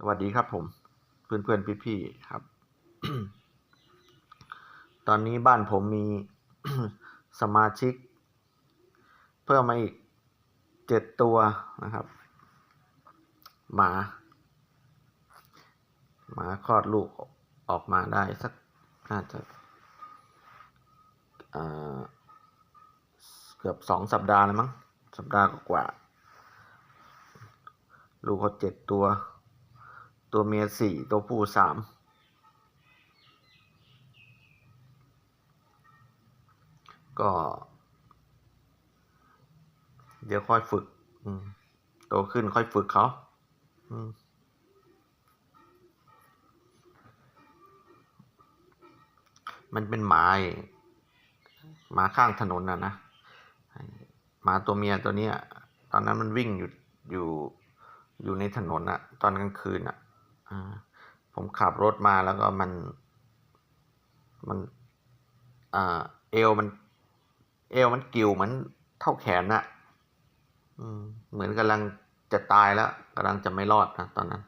สวัสดีครับผม เพื่อนเพื่อนพี่พี่ๆครับ ตอนนี้บ้านผมมีสมาชิก เพิ่มมาอีกเจ็ดตัวนะครับ หมา หมาคลอดลูกออกมาได้สักน่าจะเกือบสองสัปดาห์แล้วมั้ง สัปดาห์กว่า ลูกเขาเจ็ดตัว ตัวเมียสี่ตัวผู้สามก็ เดี๋ยวค่อยฝึกโตขึ้นค่อยฝึกเขามมันเป็นหมาหมาข้างถนนนะนะหมาตัวเมียตัวเนี้ย ตอนนั้นมันวิ่งอยู่อยู่อยู่ในถนนอะตอนกลางคืนอะอ่า ผมขับรถมาแล้วก็มัน มันอเอวมัน เอวมันกิ่วเหมือนเท่าแขนน่ะเหมือนกำลังจะตายแล้วกำลังจะไม่รอดนะตอนนั้น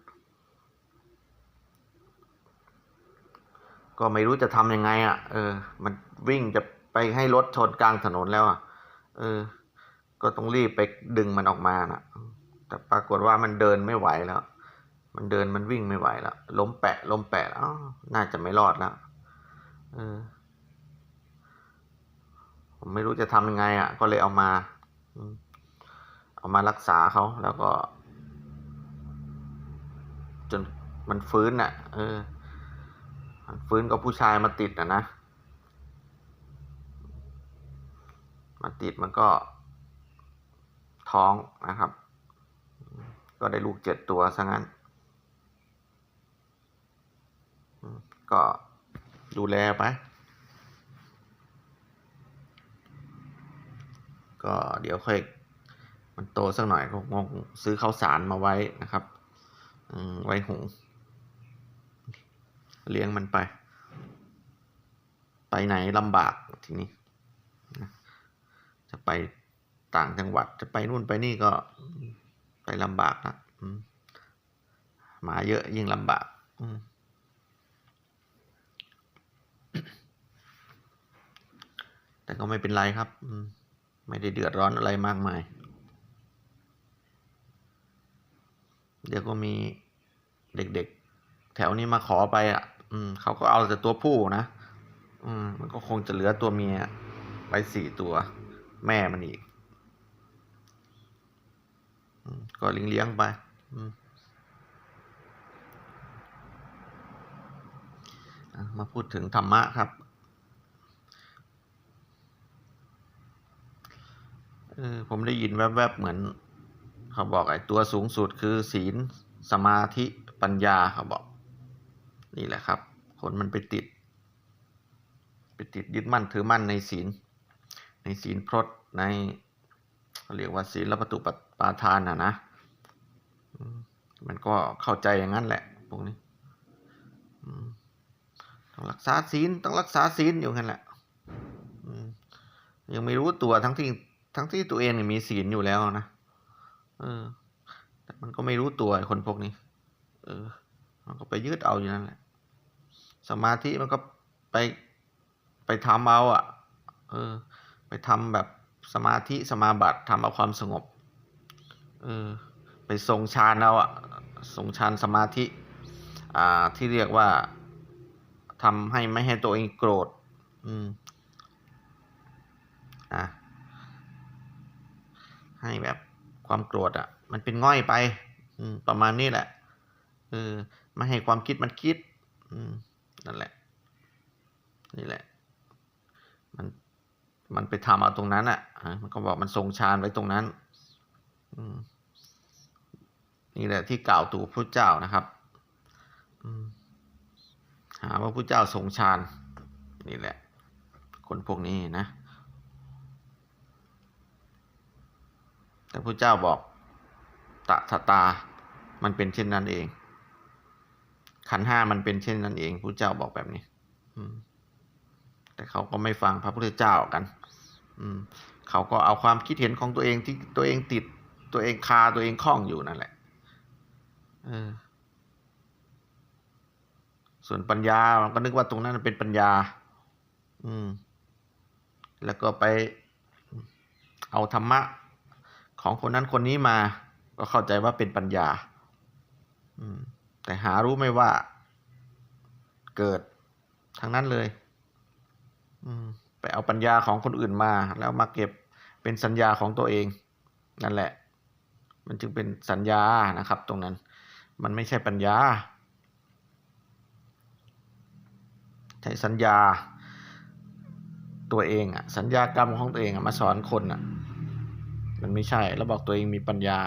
ก็ไม่รู้จะทำยังไงอะ่ะ เออ มันวิ่งจะไปให้รถชนกลางถนนแล้วอะ เออ ก็ต้องรีบไปดึงมันออกมาน่ะ แต่ปรากฏว่ามันเดินไม่ไหวแล้ว มันเดินมันวิ่งไม่ไหวแล้วล้มแปะล้มแปะแล้วอ้าวน่าจะไม่รอดแล้วเออ ผมไม่รู้จะทำยังไงอะ ก็เลยเอามาเอามารักษาเขาแล้วก็ จนมันฟื้นอะ เออ มันฟื้นก็ผู้ชายมาติดอะนะมาติดมันก็ท้องนะครับ ก็ได้ลูกเจ็ดตัวซะงั้น อืม ก็ดูแลไปก็เดี๋ยวค่อยมันโตสักหน่อยก็คงซื้อข้าวสารมาไว้นะครับไว้หุงเลี้ยงมันไป ไปไหนลำบากทีนี้จะไปต่างจังหวัดจะไปนู่นไปนี่ก็ไปลำบากนะมหมาเยอะยิ่งลำบาก อืม แต่ก็ไม่เป็นไรครับ ไม่ได้เดือดร้อนอะไรมากมาย เดี๋ยวก็มีเด็กๆ แถวนี้มาขอไปอะอืมเขาก็เอาแต่ตัวผู้นะอืมมันก็คงจะเหลือตัวเมียไปสี่ตัว แม่มันอีกอก็เลี้ยงๆไปมมาพูดถึงธรรมะครับ ออผมได้ยินแวบๆเหมือน เขาบอกไอ้ตัวสูงสุดคือศีลสมาธิปัญญาเขาบอก นี่แหละครับ คนมันไปติด ไปติดยึดมั่นถือมั่นในศีล ในศีลพรตในเขาเรียกว่าศีลและประตูปาทานอะนะมันก็เข้าใจอย่างนั้นแหละพวกนี้ต้องรักษาศีลต้องรักษาศีลอยู่งั้นแหละยังไม่รู้ตัวทั้งที่ ทั้งที่ตัวเองมีศีลอยู่แล้วนะเออ แต่มันก็ไม่รู้ตัวคนพวกนี้ เออ มันก็ไปยึดเอาอยู่นั่นแหละ สมาธิมันก็ไปไปทำเอาอะ เออ ไปทำแบบสมาธิสมาบัติทำเอาความสงบ เออ ไปทรงฌานเอาอะทรงฌานสมาธิ อ่า ที่เรียกว่าทำให้ไม่ให้ตัวเองโกรธ อืม อะ ให้แบบความโกรธอะ มันเป็นง่อยไปอืประมาณนี้แหละเออไม่ให้ความคิดมันคิดอืนั่นแหละ นี่แหละ มันมันไปทำเอาตรงนั้นอะอะมันก็บอกมันทรงฌานไว้ตรงนั้นอืนี่แหละที่กล่าวตู่พระเจ้านะครับอืหาว่าพระเจ้าทรงฌานนี่แหละ คนพวกนี้นะ แต่พระเจ้าบอกตถาตา มันเป็นเช่นนั้นเอง ขันห้ามันเป็นเช่นนั้นเองพระเจ้าบอกแบบนี้ อืม แต่เขาก็ไม่ฟังพระพุทธเจ้ากัน อืม เขาก็เอาความคิดเห็นของตัวเองที่ตัวเองติดตัวเองคาตัวเองคล้องอยู่นั่นแหละเออส่วนปัญญาก็นึกว่าตรงนั้นเป็นปัญญา อืม แล้วก็ไปเอาธรรมะ ของคนนั้นคนนี้มา ก็เข้าใจว่าเป็นปัญญาแต่หารู้ไม่ว่า เกิดทั้งนั้นเลยไปเอาปัญญาของคนอื่นมา แล้วมาเก็บเป็นสัญญาของตัวเอง นั่นแหละ มันจึงเป็นสัญญานะครับ ตรงนั้น มันไม่ใช่ปัญญาใช้สัญญาตัวเองอะสัญญากรรมของตัวเองอะมาสอนคนอะ มันไม่ใช่ แล้วบอกตัวเองมีปัญญา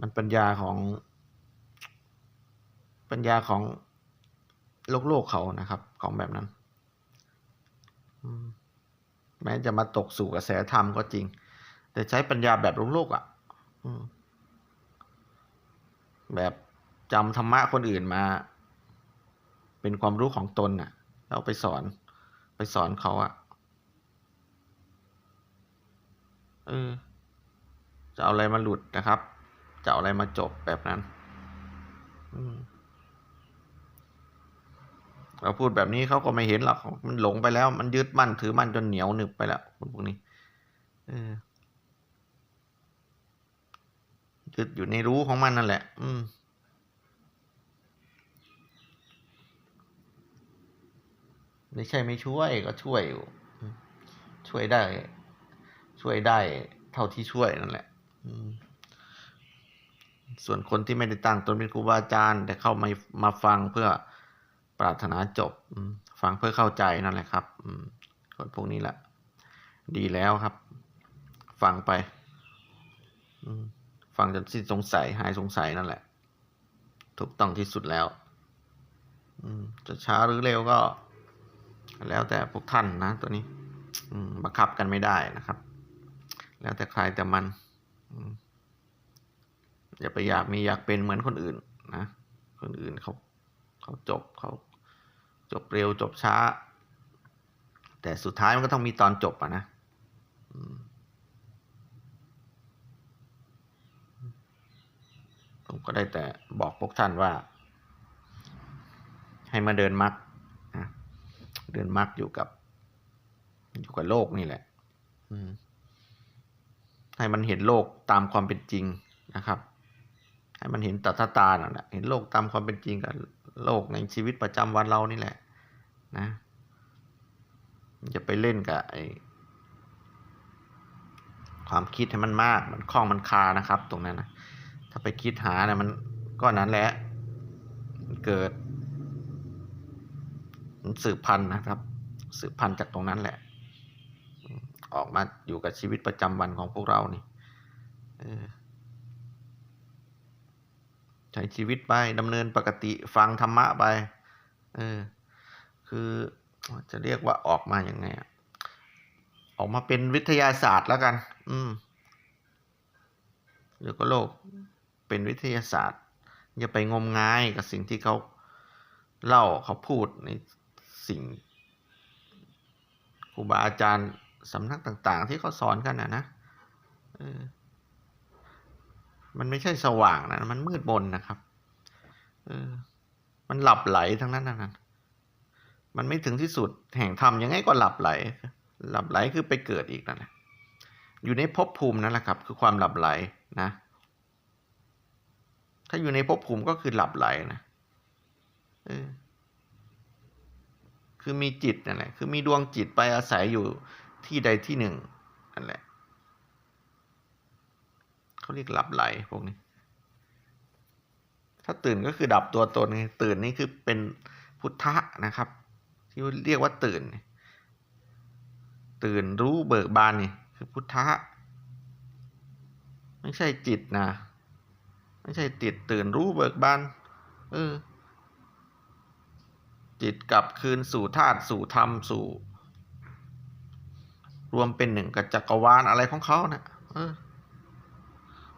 มันปัญญาของ ปัญญาของโลกโลกเขานะครับ ของแบบนั้น แม้จะมาตกสู่กระแสธรรมก็จริง แต่ใช้ปัญญาแบบโลกโลกอะแบบจำธรรมะคนอื่นมา เป็นความรู้ของตนน่ะแล้วไปสอนไปสอนเขาอะ เออ จะเอาอะไรมาหลุดนะครับ จะเอาอะไรมาจบแบบนั้นอืเราพูดแบบนี้เขาก็ไม่เห็นหรอก มันหลงไปแล้ว มันยึดมั่นถือมั่นจนเหนียวหนึบไปแล้วคนพวกนี้อยึดอยู่ในรู้ของมันนั่นแหละ อืมไม่ใช่ไม่ช่วยก็ช่วยอยู่ ช่วยได้ ช่วยได้เท่าที่ช่วยนั่นแหละส่วนคนที่ไม่ได้ตั้งตนเป็นครูบาอาจารย์ แต่เข้ามามาฟังเพื่อปรารถนาจบฟังเพื่อเข้าใจนั่นแหละครับคนพวกนี้แหละดีแล้วครับ ฟังไปฟังจนสิ้นสงสัยหายสงสัยนั่นแหละ ถูกต้องที่สุดแล้วจะช้าหรือเร็วก็ แล้วแต่พวกท่านนะ ตัวนี้บังคับกันไม่ได้นะครับ แล้วแต่ใครแต่มันอย่าไปอยากมีอยากเป็นเหมือนคนอื่นนะ คนอื่นเขาเขาจบเขาจบเร็วจบช้า แต่สุดท้ายมันก็ต้องมีตอนจบอะนะผมก็ได้แต่บอกพวกท่านว่า ให้มาเดินมรรคนะเดินมรรคอยู่กับ อยู่กับโลกนี่แหละ อืม ให้มันเห็นโลกตามความเป็นจริงนะครับ ให้มันเห็นตัทตาน่ะแหละเห็นโลกตามความเป็นจริงกับโลกในชีวิตประจำวันเรานี่แหละนะอย่าไปเล่นกับไอความคิดให้มันมาก มันคล้องมันคานะครับ ตรงนั้นนะถ้าไปคิดหาเนี่ยมันก็นั้นแหละเกิดมันสืบพันธุ์นะครับ สืบพันธุ์จากตรงนั้นแหละ ออกมาอยู่กับชีวิตประจำวันของพวกเรานี่ใช้ชีวิตไปดำเนินปกติฟังธรรมะไปเออคือจะเรียกว่าออกมาอย่างไงอออกมาเป็นวิทยาศาสตร์แล้วกัน อืมเดี๋ยวก็โลกเป็นวิทยาศาสตร์ อย่าไปงมงายกับสิ่งที่เขาเล่าเขาพูดในสิ่งครูบาอาจารย์ สำนักต่างๆ ที่เขาสอนกันนะนะมันไม่ใช่สว่างนะ มันมืดมนนะครับ เออ มันหลับไหลทั้งนั้นนะมันไม่ถึงที่สุดแห่งธรรมยังไงก็หลับไหล หลับไหลคือไปเกิดอีกนั่นแหละอยู่ในภพภูมินั่นแหละครับ คือความหลับไหลนะ ถ้าอยู่ในภพภูมิก็คือหลับไหลนะเออคือมีจิตนั่นแหละ คือมีดวงจิตไปอาศัยอยู่ ที่ใดที่หนึ่งนั่นแหละเขาเรียกหลับไหลพวกนี้ ถ้าตื่นก็คือดับตัวตนไงตื่นนี่คือเป็นพุทธะนะครับ ที่เรียกว่าตื่น ตื่นรู้เบิกบานนี่คือพุทธะไม่ใช่จิตนะไม่ใช่จิตตื่นรู้เบิกบานเออจิตกลับคืนสู่ธาตุสู่ธรรมสู่ รวมเป็นหนึ่งกับจักรวาลอะไรของเขานะเออ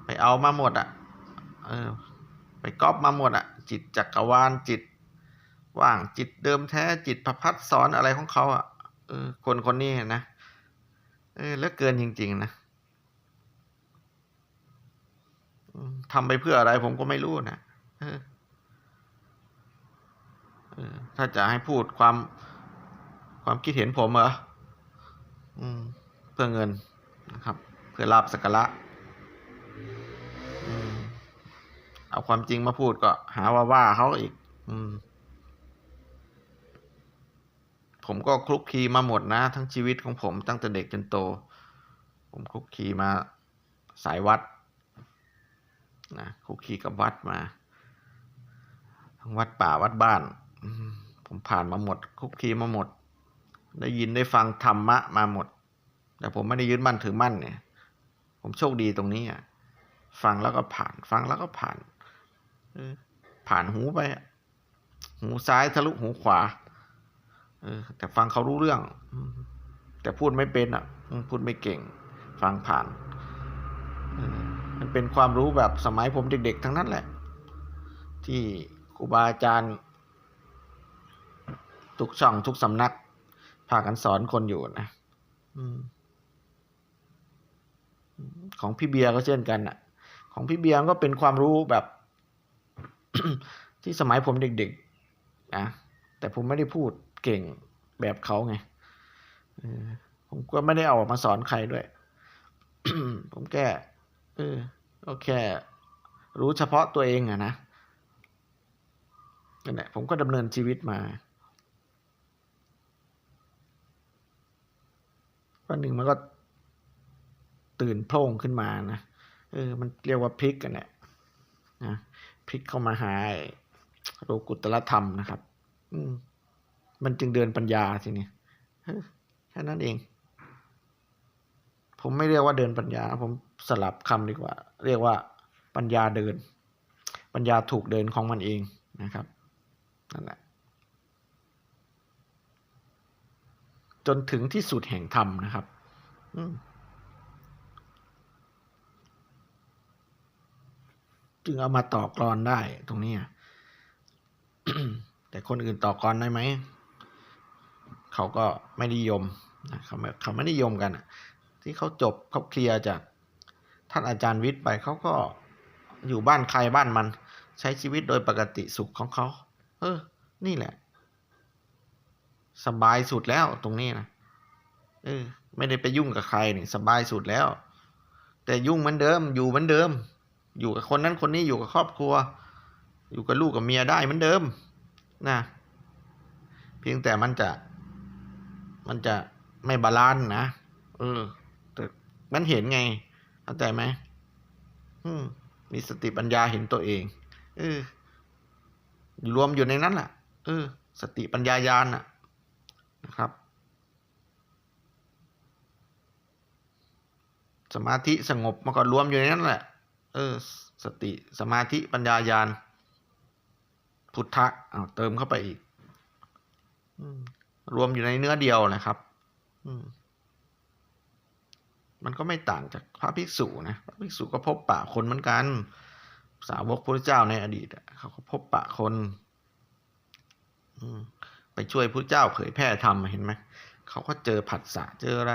ไปเอามาหมดอะ่ะ เออ ไปก๊อปมาหมดอะ่ะ จิตจักรวาลจิต ว่างจิตเดิมแท้จิตประพัดสอนอะไรของเขาอะ่ะ เออ คนคนนี้นะ เออแล้วเกินจริง ๆ นะทำไปเพื่ออะไรผมก็ไม่รู้นะเออถ้าจะให้พูดความความคิดเห็นผมเหรอ เพื่อเงินนะครับ เพื่อลาบสักระอเอาความจริงมาพูดก็หาว่าว่าเขาอีก อืม ผมก็คลุกคลีมาหมดนะ ทั้งชีวิตของผมตั้งแต่เด็กจนโต ผมคลุกคลีมาสายวัดนะคลุกคลีกับวัดมาทั้งวัดป่าวัดบ้าน ผมผ่านมาหมดคลุกคลีมาหมด ได้ยินได้ฟังธรรมะมาหมด แต่ผมไม่ได้ยึดมั่นถือมั่นเนี่ย ผมโชคดีตรงนี้อะฟังแล้วก็ผ่าน ฟังแล้วก็ผ่าน ผ่านหูไป หูซ้ายทะลุหูขวาแต่ฟังเขารู้เรื่อง แต่พูดไม่เป็นอะ พูดไม่เก่ง ฟังผ่านมันเป็นความรู้แบบสมัยผมเด็กๆ ทั้งนั้นแหละ ที่ครูบาอาจารย์ทุกช่องทุกสำนัก พากันสอนคนอยู่นะอืม ของพี่เบียร์ก็เช่นกันอะของพี่เบียร์ก็เป็นความรู้แบบ ที่สมัยผมเด็กๆนะแต่ผมไม่ได้พูดเก่งแบบเขาไงเออผมก็ไม่ได้เอาออกมาสอนใครด้วย ผมแค่เออก็แค่รู้เฉพาะตัวเองอะนะนั่นแหละผมก็ดำเนินชีวิตมา วันหนึ่งมันก็ตื่นโพล่งขึ้นมานะเออ มันเรียกว่าพลิกกันแหละนะพลิกเข้ามาหาโลกุตตรธรรมนะครับ อืม มันจึงเดินปัญญาทีนี้แค่นั้นเอง ผมไม่เรียกว่าเดินปัญญา ผมสลับคำดีกว่า เรียกว่าปัญญาเดิน ปัญญาถูกเดินของมันเองนะครับนั่นแหละ จนถึงที่สุดแห่งธรรมนะครับจึงเอามาต่อกรอนได้ตรงนี้แต่คนอื่นต่อกรได้ไหม เขาก็ไม่นิยมนะเขาไม่เขาไม่นิยมกัน ที่เขาจบเขาเคลียร์จากท่านอาจารย์วิทย์ไปเขาก็อยู่บ้านใครบ้านมัน ใช้ชีวิตโดยปกติสุขของเขา เออ นี่แหละ สบายสุดแล้วตรงนี้นะเออ ไม่ได้ไปยุ่งกับใครนี่สบายสุดแล้ว แต่ยุ่งเหมือนเดิม อยู่เหมือนเดิม อยู่กับคนนั้นคนนี้อยู่กับครอบครัว อยู่กับลูกกับเมียได้เหมือนเดิม นะ เพียงแต่มันจะ มันจะไม่บาลานซ์นะเออ แต่มันเห็นไงเข้าใจไหมอืมมีสติปัญญาเห็นตัวเอง เออรวมอยู่ในนั้นแหละเออ สติปัญญายาณน่ะ นะครับ สมาธิสงบมันก็รวมอยู่ในนั้นแหละ เออ สติสมาธิปัญญายาณพุทธะเอาเติมเข้าไปอีกรวมอยู่ในเนื้อเดียวนะครับมันก็ไม่ต่างจากพระภิกษุนะพระภิกษุก็พบปะคนเหมือนกัน สาวกพระเจ้าในอดีตเขาก็พบปะคน อืม ไปช่วยพระเจ้าเผยแพร่ธรรมเห็นไหมเขาก็เจอผัสสะเจออะไร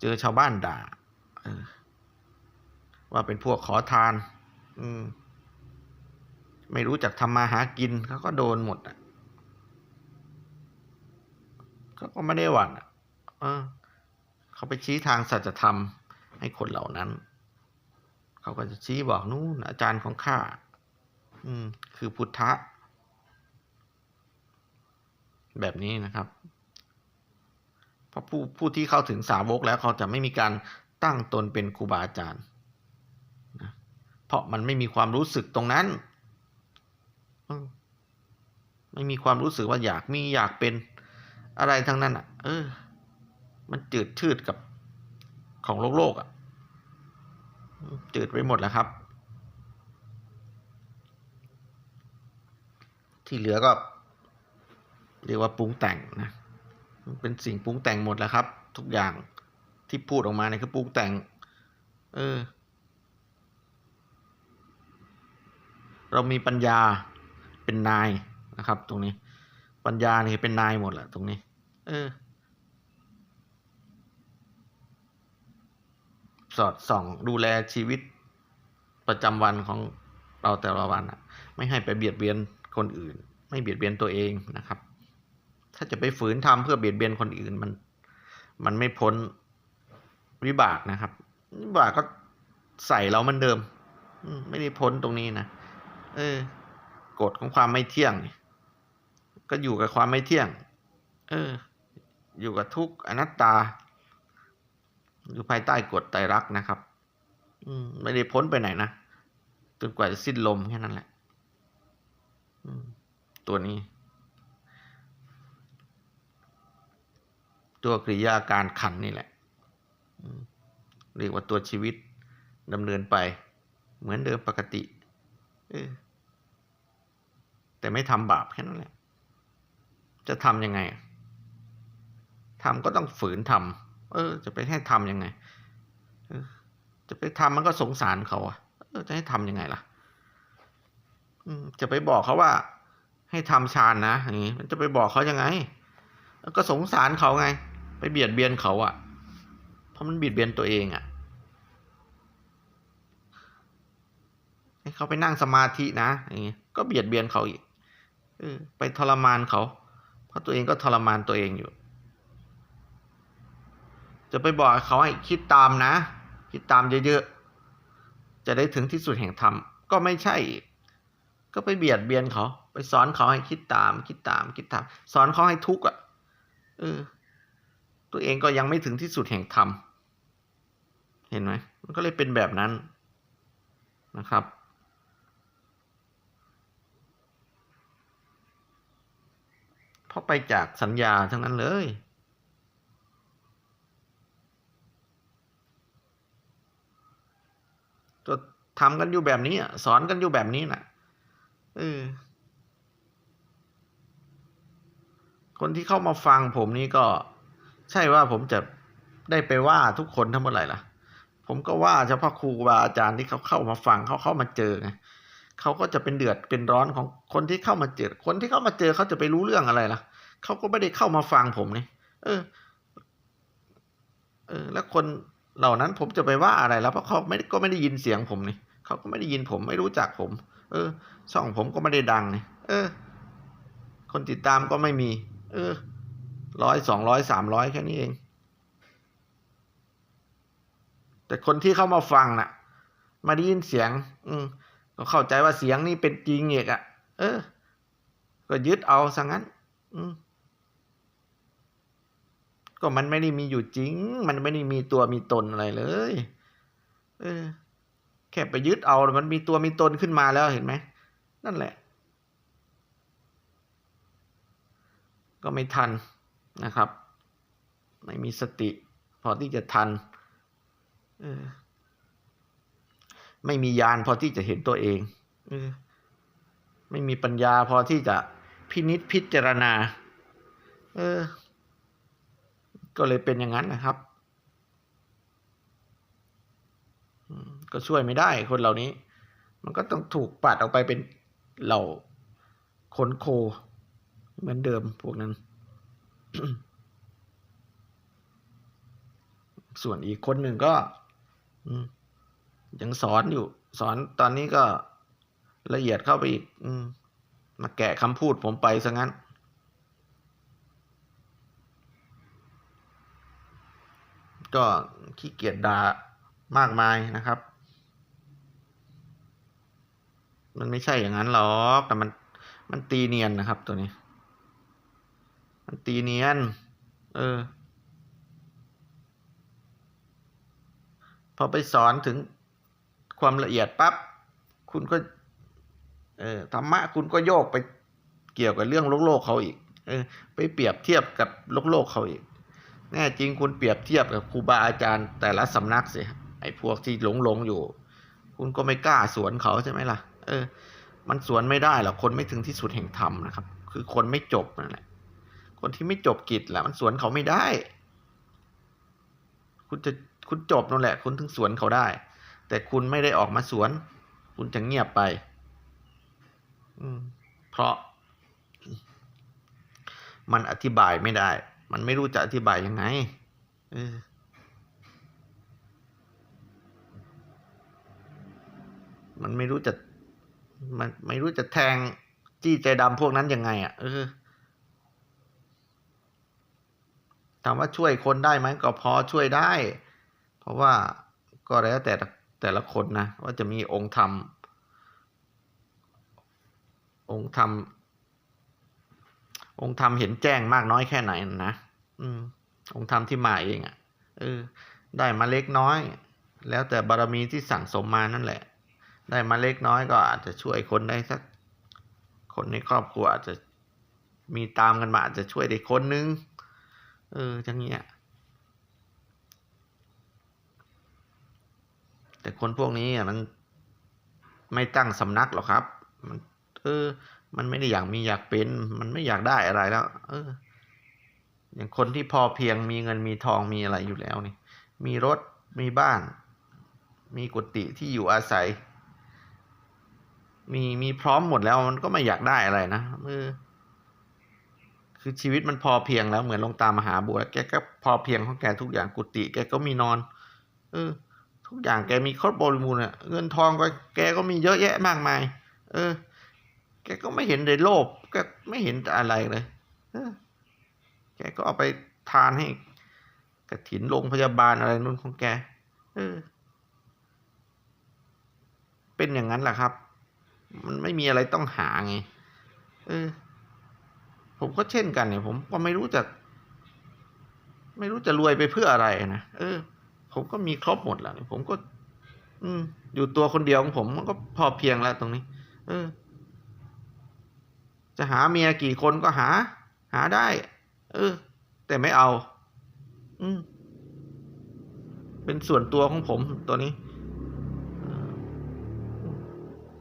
เจอชาวบ้านด่าว่าเป็นพวกขอทาน อืม ไม่รู้จักทำมาหากินเขาก็โดนหมดอะเขาก็ไม่ได้หวั่นอะเออเขาไปชี้ทางสัจธรรมให้คนเหล่านั้น เขาก็จะชี้บอกนู่นอาจารย์ของข้า อืม คือพุทธะ แบบนี้นะครับเพราะผู้ผู้ที่เข้าถึงสาวกแล้วเขาจะไม่มีการตั้งตนเป็นครูบาอาจารย์นะเพราะมันไม่มีความรู้สึกตรงนั้น ไม่มีความรู้สึกว่าอยากมีอยากเป็นอะไรทั้งนั้นอะ เออ มันจืดชืดกับของโลกโลกอะ จืดไปหมดแล้วครับ ที่เหลือก็ เรียกว่าปรุงแต่งนะมันเป็นสิ่งปรุงแต่งหมดแล้วครับ ทุกอย่างที่พูดออกมาเนี่ยคือปรุงแต่ง เออ เรามีปัญญาเป็นนายนะครับ ตรงนี้ ปัญญานี่เป็นนายหมดแหละตรงนี้ เออ สอดส่องดูแลชีวิตประจำวันของเราแต่ละวันอะไม่ให้ไปเบียดเบียนคนอื่น ไม่เบียดเบียนตัวเองนะครับ ถ้าจะไปฝืนทำเพื่อเบียดเบียนคนอื่นมัน มันไม่พ้นวิบากนะครับ วิบากก็ใส่เราเหมือนเดิมอมไม่ได้พ้นตรงนี้นะเออกฎของความไม่เที่ยง ก็อยู่กับความไม่เที่ยง เออ อยู่กับทุกอนัตตา อยู่ภายใต้กฎไตรลักษณ์นะครับ อืม ไม่ได้พ้นไปไหนนะจนกว่าจะสิ้นลมแค่นั้นแหละอืมตัวนี้ ตัวกริยาการขันนี่แหละเรียกว่าตัวชีวิตดำเนินไปเหมือนเดิมปกติแต่ไม่ทำบาปแค่นั้นแหละ จะทำยังไงทำก็ต้องฝืนทำเออ จะไปให้ทำยังไงจะไปทำมันก็สงสารเขาอะจะให้ทำยังไงล่ะจะไปบอกเขาว่า ให้ทำฌานนะอย่างงี้มันจะไปบอกเขายังไง ก็สงสารเขาไง ไปเบียดเบียนเขาอะเพราะมันเบียดเบียนตัวเองอะให้เขาไปนั่งสมาธินะอย่างเงี้ย ก็เบียดเบียนเขาอีกออไปทรมานเขา เพราะตัวเองก็ทรมานตัวเองอยู่ จะไปบอกเขาให้คิดตามนะ คิดตามเยอะๆ จะได้ถึงที่สุดแห่งธรรม ก็ไม่ใช่กก็ไปเบียดเบียนเขา ไปสอนเขาให้คิดตาม คิดตาม คิดตาม สอนเขาให้ทุกข์อะ เออ ตัวเองก็ยังไม่ถึงที่สุดแห่งธรรม เห็นไหมมันก็เลยเป็นแบบนั้นนะครับ เพราะไปจากสัญญาทั้งนั้นเลย ก็ทำกันอยู่แบบนี้สอนกันอยู่แบบนี้น่ะเออคนที่เข้ามาฟังผมนี่ก็ ใช่ว่าผมจะได้ไปว่าทุกคนทั้งหมดเลยล่ะ ผมก็ว่าเฉพาะครูบาอาจารย์ที่เขาเข้ามาฟังเขาเข้ามาเจอไงเขาก็จะเป็นเดือดเป็นร้อนของคนที่เข้ามาเจอ คนที่เข้ามาเจอเขาจะไปรู้เรื่องอะไรล่ะเขาก็ไม่ได้เข้ามาฟังผมนี่เออ เออ แล้วคนเหล่านั้นผมจะไปว่าอะไรแล้วเพราะเขาไม่ก็ไม่ได้ยินเสียงผมนี่เขาก็ไม่ได้ยินผมไม่รู้จักผม เออช่องผมก็ไม่ได้ดังนี่เออ คนติดตามก็ไม่มี เออ ร้อยสองร้อยสามร้อยแค่นี้เอง แต่คนที่เข้ามาฟังน่ะ มาได้ยินเสียง อืมก็เข้าใจว่าเสียงนี่เป็นจริงเอกอะเออ ก็ยึดเอาซะงั้น อืมก็มันไม่ได้มีอยู่จริง มันไม่ได้มีตัวมีตนอะไรเลย เออ แค่ไปยึดเอา มันมีตัวมีตนขึ้นมาแล้วเห็นไหม นั่นแหละ ก็ไม่ทัน นะครับ ไม่มีสติพอที่จะทันออไม่มียานพอที่จะเห็นตัวเองเออไม่มีปัญญาพอที่จะพินิษพิจารณา เออ ก็เลยเป็นอย่างนั้นนะครับ ก็ช่วยไม่ได้คนเหล่านี้ มันก็ต้องถูกปัดออกไปเป็นเหล่าคนโค เหมือนเดิมพวกนั้น ส่วนอีกคนหนึ่งก็ยังสอนอยู่ สอนตอนนี้ก็ละเอียดเข้าไปอีกมาแกะคำพูดผมไปซะงั้น ก็ขี้เกียจด่ามากมายนะครับ มันไม่ใช่อย่างนั้นหรอก แต่มันมันตีเนียนนะครับตัวนี้ มันตีเนียน เออ พอไปสอนถึงความละเอียดปั๊บ คุณก็ เออธรรมะคุณก็โยกไปเกี่ยวกับเรื่องโลกโลกเขาอีก เออ ไปเปรียบเทียบกับโลกโลกเขาอีก แน่จริงคุณเปรียบเทียบกับครูบาอาจารย์ แต่ละสำนักสิ ไอ้พวกที่หลงหลงอยู่ คุณก็ไม่กล้าสวนเขาใช่ไหมล่ะ เออ มันสวนไม่ได้หรอก คนไม่ถึงที่สุดแห่งธรรมนะครับ คือคนไม่จบนั่นแหละ คนที่ไม่จบกิจแหละมันสวนเขาไม่ได้ คุณจะคุณจบนั่นแหละ คุณถึงสวนเขาได้ แต่คุณไม่ได้ออกมาสวน คุณจะเงียบไป อืม เพราะ มันอธิบายไม่ได้ มันไม่รู้จะอธิบายยังไงเออมันไม่รู้จะ มันไม่รู้จะแทงจี้ใจดำพวกนั้นยังไงอะเออ ถามว่าช่วยคนได้ไหมก็พอช่วยได้ เพราะว่าก็แล้วแต่แต่ละคนนะว่าจะมีองค์ธรรม องค์ธรรม องค์ธรรมเห็นแจ้งมากน้อยแค่ไหนนะอืม องค์ธรรมที่มาเองอะ่ะเออ ได้มาเล็กน้อย แล้วแต่บารมีที่สั่งสมมานั่นแหละ ได้มาเล็กน้อยก็อาจจะช่วยคนได้สักคนในครอบครัวอาจจะมีตามกันมาอาจจะช่วยได้คนนึง เออจังเงี้ยแต่คนพวกนี้อะมันไม่ตั้งสำนักหรอกครับ มันเออ มันไม่ได้อยากมีอยากเป็น มันไม่อยากได้อะไรแล้ว เออ อย่างคนที่พอเพียงมีเงินมีทองมีอะไรอยู่แล้วนี่ มีรถมีบ้าน มีกุฏิที่อยู่อาศัย มีมีพร้อมหมดแล้วมันก็ไม่อยากได้อะไรนะเออ คือชีวิตมันพอเพียงแล้วเหมือนลงตามหาบัวแกก็พอเพียงของแกทุกอย่างกุฏิแกก็มีนอน เออ ทุกอย่างแกมีครบบริบูรณ์อะเงินทองก็แกก็มีเยอะแยะมากมาย เออ แกก็ไม่เห็นเลยโลภก็ไม่เห็นอะไรเลยเออแกก็เอาไปทานให้กระถินโรงพยาบาลอะไรนู่นของแก เออ เป็นอย่างนั้นแหละครับ มันไม่มีอะไรต้องหาไง เออ ผมก็เช่นกันเนี่ย ผมก็ไม่รู้จะไม่รู้จะรวยไปเพื่ออะไรนะเออ ผมก็มีครบหมดแล้วผมก็ อืม อยู่ตัวคนเดียวของผมมันก็พอเพียงแล้วตรงนี้ เออ จะหาเมียกี่คนก็หา หาได้ เออ แต่ไม่เอา อืม เป็นส่วนตัวของผมตัวนี้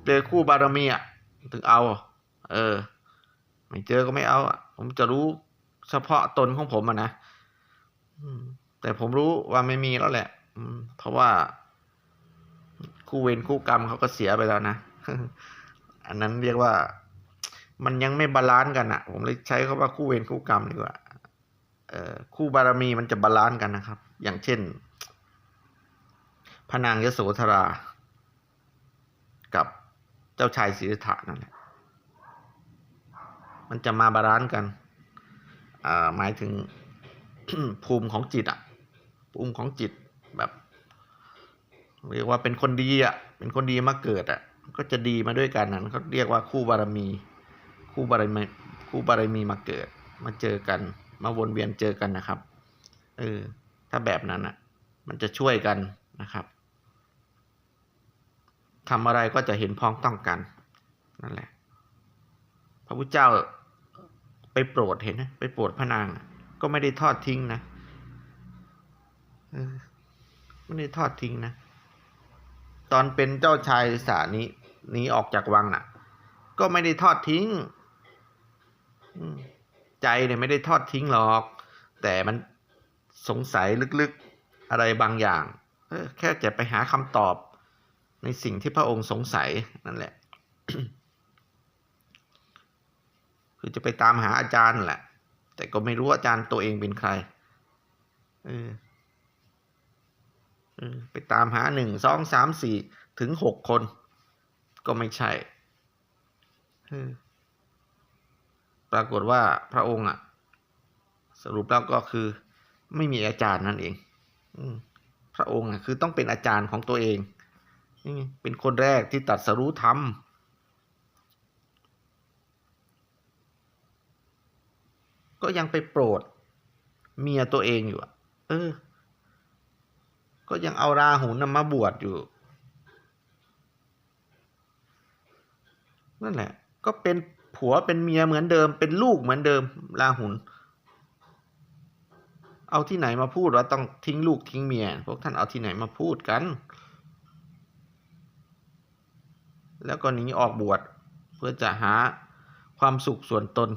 เจอคู่บารมีอะถึงเอา เออ ไม่เจอก็ไม่เอาอะผมจะรู้เฉพาะตนของผมอะนะแต่ผมรู้ว่าไม่มีแล้วแหละเพราะว่า คู่เวรคู่กรรมเขาก็เสียไปแล้วนะอันนั้นเรียกว่า มันยังไม่บาลานซ์กันอะผมเลยใช้คาว่าคู่เวรคู่กรรมดีกว่าเอ่อคู่บารมีมันจะบาลานซ์กันนะครับ อย่างเช่นพระนางยโสธรา กับเจ้าชายสิทธัตถะนั่นแหละ มันจะมาบาลานซ์กันหมายถึงภูมิของจิตอะภูมิของจิตแบบเรียกว่าเป็นคนดีอะเป็นคนดีมาเกิดอะก็จะดีมาด้วยกันนั้นเขาเรียกว่าคู่บารมี คู่บารมีคู่บารมีมาเกิด มาเจอกัน มาวนเวียนเจอกันนะครับเออถ้าแบบนั้นอะมันจะช่วยกันนะครับทำอะไรก็จะเห็นพ้องต้องกันนั่นแหละ พระพุทธเจ้าไปโปรดเห็นไหมไปโปรดพระนาง ก็ไม่ได้ทอดทิ้งนะไม่ได้ทอดทิ้งนะ ตอนเป็นเจ้าชายสานี้หนีออกจากวังน่ะ ก็ไม่ได้ทอดทิ้งใจเนี่ยไม่ได้ทอดทิ้งหรอก แต่มันสงสัยลึกๆอะไรบางอย่างแค่จะไปหาคำตอบในสิ่งที่พระองค์สงสัยนั่นแหละ คือจะไปตามหาอาจารย์แหละ แต่ก็ไม่รู้อาจารย์ตัวเองเป็นใครเออไปตามหาหนึ่งสองสามสี่ถึงหกคน ก็ไม่ใช่ปรากฏว่าพระองค์อะ สรุปแล้วก็คือ ไม่มีอาจารย์นั่นเองพระองค์อะคือต้องเป็นอาจารย์ของตัวเองเป็นคนแรกที่ตัดสรู้ธรรม ก็ยังไปโปรด เมียตัวเองอยู่เออ ก็ยังเอาราหุนมาบวชอยู่ นั่นแหละ ก็เป็นผัวเป็นเมียเหมือนเดิม เป็นลูกเหมือนเดิม ราหุนเอาที่ไหนมาพูดว่าต้องทิ้งลูกทิ้งเมีย พวกท่านเอาที่ไหนมาพูดกัน แล้วก็หนีออกบวชเพื่อจะหาความสุขส่วนตน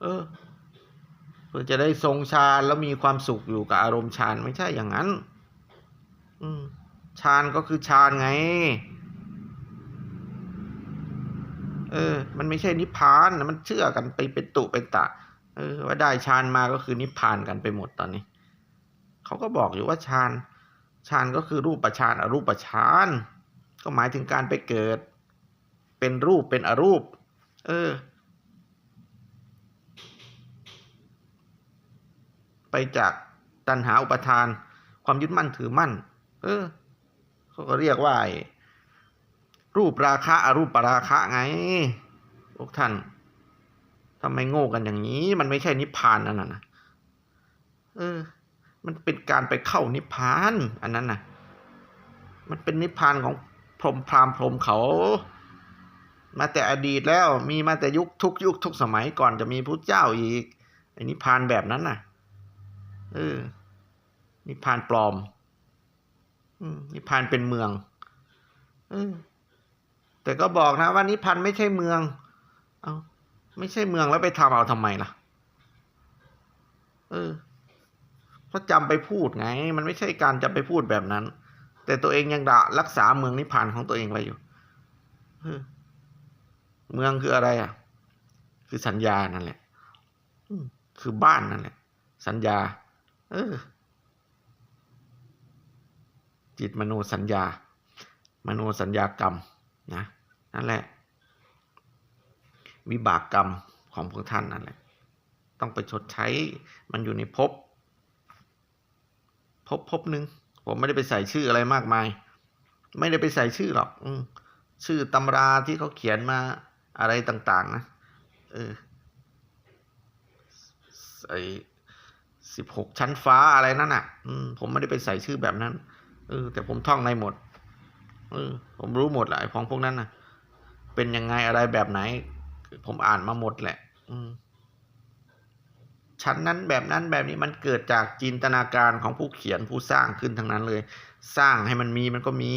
เออเพื่อจะได้ทรงฌานแล้วมีความสุขอยู่กับอารมณ์ฌานไม่ใช่อย่างนั้น อืมฌานก็คือฌานไง เออ มันไม่ใช่นิพพานนะมันเชื่อกันไปเป็นตุเป็นตะ เออ ว่าได้ฌานมาก็คือนิพพานกันไปหมดตอนนี้เขาก็บอกอยู่ว่าฌานฌานก็คือรูปฌานอรูปฌานก็หมายถึงการไปเกิด เป็นรูปเป็นอรูปเเออ ไปจากตัณหาอุปทาน ความยึดมั่นถือมั่น เออเขาก็เรียกว่ารูปราคะอรูปปราคะไงพวกท่านทำไมโง่กันอย่างนี้ มันไม่ใช่นิพพานนั่นน่ะนะเออ มันเป็นการไปเข้านิพพานอันนั้นนะมันเป็นนิพพานของพรหมพราหมณ์พรหมเขา มาแต่อดีตแล้วมีมาแต่ยุคทุกยุคทุกสมัยก่อนจะมีพระเจ้าอีกไอ้นิพพานแบบนั้นน่ะ เออ นิพพานปลอม อืมนิพพานเป็นเมือง เออ แต่ก็บอกนะว่านิพพานไม่ใช่เมือง เอาไม่ใช่เมืองแล้วไปทำเอาทำไมล่ะ เออเพราะจำไปพูดไง มันไม่ใช่การจะไปพูดแบบนั้น แต่ตัวเองยังด่ารักษาเมืองนิพพานของตัวเองไว้อยู่เออเมืองคืออะไรอะ คือสัญญานั่นแหละคือบ้านนั่นแหละ สัญญา เออ จิตมโนสัญญา มโนสัญญากรรมนะนั่นแหละ วิบากกรรมของพวกท่านนั่นแหละ ต้องไปชดใช้มันอยู่ในภพภพภพหนึ่งผมไม่ได้ไปใส่ชื่ออะไรมากมาย ไม่ได้ไปใส่ชื่อหรอกอชื่อตำราที่เขาเขียนมาอะไรต่าง ๆ นะเออใส่ สิบหกชั้นฟ้าอะไรนั่นน่ะ อืมผมไม่ได้ไปใส่ชื่อแบบนั้น เออ แต่ผมท่องในหมด เออ ผมรู้หมดแหละไอ้ของพวกนั้นน่ะ เป็นยังไงอะไรแบบไหน ผมอ่านมาหมดแหละ อืมชั้นนั้นแบบนั้นแบบนี้มันเกิดจากจินตนาการของผู้เขียนผู้สร้างขึ้นทั้งนั้นเลย สร้างให้มันมีมันก็มี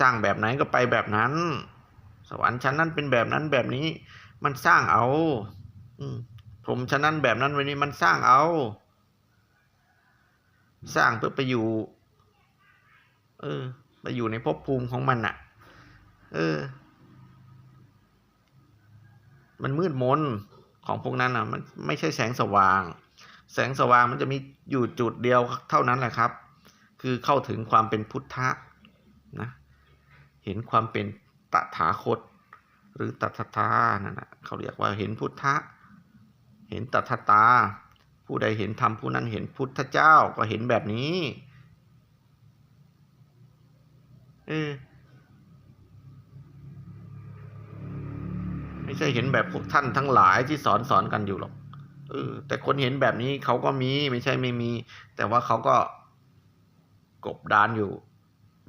สร้างแบบไหนก็ไปแบบนั้น สวรรค์ชั้นนั้นเป็นแบบนั้นแบบนี้ มันสร้างเอา อืม พรหมชั้นนั้นแบบนั้นวันนี้มันสร้างเอา สร้างเพื่อไปอยู่ เออ ไปอยู่ในภพภูมิของมันน่ะเออ มันมืดมนของพวกนั้นอะ มันไม่ใช่แสงสว่าง แสงสว่างมันจะมีอยู่จุดเดียวเท่านั้นแหละครับ คือเข้าถึงความเป็นพุทธะนะ เห็นความเป็นตถาคต หรือตัทตานั่นนะเขาเรียกว่าเห็นพุทธะ เห็นตัทตา ผู้ใดเห็นธรรมผู้นั้นเห็นพุทธเจ้าก็เห็นแบบนี้เออไม่ใช่เห็นแบบพวกท่านทั้งหลายที่สอนสอนกันอยู่หรอกเออ แต่คนเห็นแบบนี้เขาก็มีไม่ใช่ไม่มี แต่ว่าเขาก็กบดานอยู่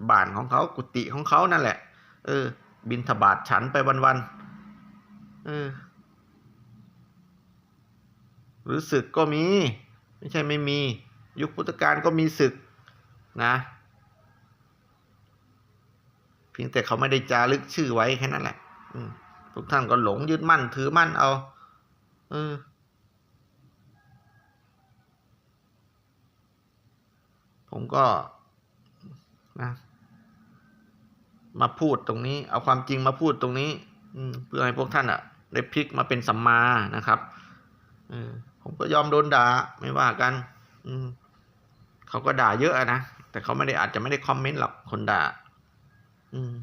บ้านของเขากุฏิของเขานั่นแหละ เออ บินทบาทฉันไปวันๆเออ หรือศึกก็มี ไม่ใช่ไม่มี ยุคพุทธกาลก็มีศึกนะเพียงแต่เขาไม่ได้จารึกชื่อไว้แค่นั้นแหละทุกท่านก็หลงยึดมั่นถือมั่นเอาเออผมก็นะมาพูดตรงนี้ เอาความจริงมาพูดตรงนี้ เพื่อให้พวกท่านอะ ได้พลิกมาเป็นสัมมานะครับ ผมก็ยอมโดนด่าไม่ว่ากัน อืมเขาก็ด่าเยอะนะแต่เขาไม่ได้อาจจะไม่ได้คอมเมนต์หรอกคนด่า อืม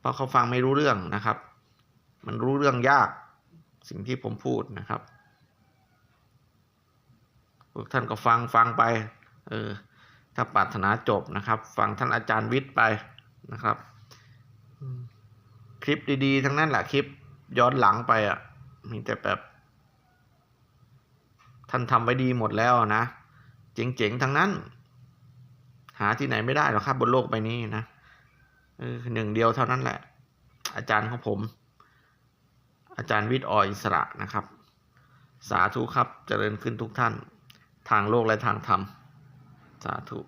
เพราะเขาฟังไม่รู้เรื่องนะครับ มันรู้เรื่องยาก สิ่งที่ผมพูดนะครับพวกท่านก็ฟังฟังไป เออ ถ้าปรารถนาจบนะครับ ฟังท่านอาจารย์วิทย์ไปนะครับ คลิปดีๆ ทั้งนั้นแหละคลิปย้อนหลังไปอะ มีแต่แบบ ท่านทำไว้ดีหมดแล้วนะ เจ๋งๆทั้งนั้น หาที่ไหนไม่ได้หรอกครับบนโลกใบนี้นะหนึ่งเดียวเท่านั้นแหละ อาจารย์ของผม อาจารย์วิทย์ออิสระนะครับ สาธุครับเจริญขึ้นทุกท่าน ทางโลกและทางธรรม สาธุ